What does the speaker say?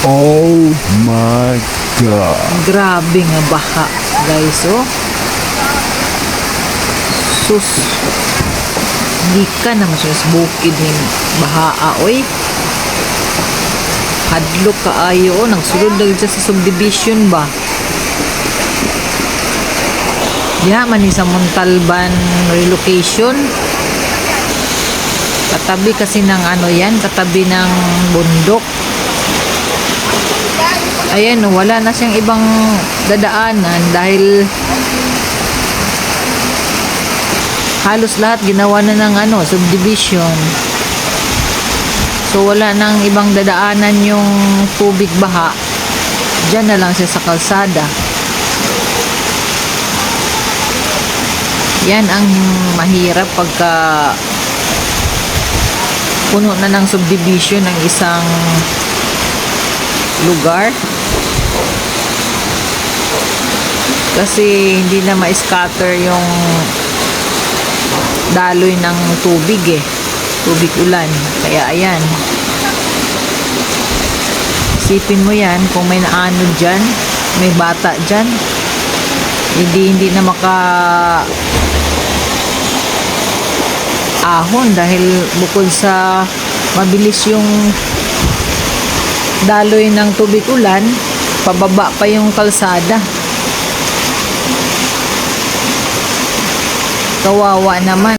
Oh my God. Grabe nga baha, guys, oh. Sus. Hindi ka naman siya sa bukid ni bahaa, oy. Hadlok ka ayo, oh. Nagsulod na siya sa subdivision ba? Diha man sa Montalban relocation. Katabi kasi ng ano yan, katabi ng bundok. Ayan, oh, wala na siyang ibang dadaanan dahil halos lahat ginawa na ng ano, subdivision. So wala nang ibang dadaanan yung tubig baha. Diyan na lang siya sa kalsada. Yan ang mahirap pagka puno na ng subdivision ng isang lugar. Kasi hindi na ma-scatter yung daloy ng tubig eh. Tubig ulan. Kaya ayan. Isipin mo yan kung may naano dyan, may bata dyan. Hindi, hindi na maka ahon dahil bukod sa mabilis yung daloy ng tubig ulan, pababa pa yung kalsada. Kawawa naman.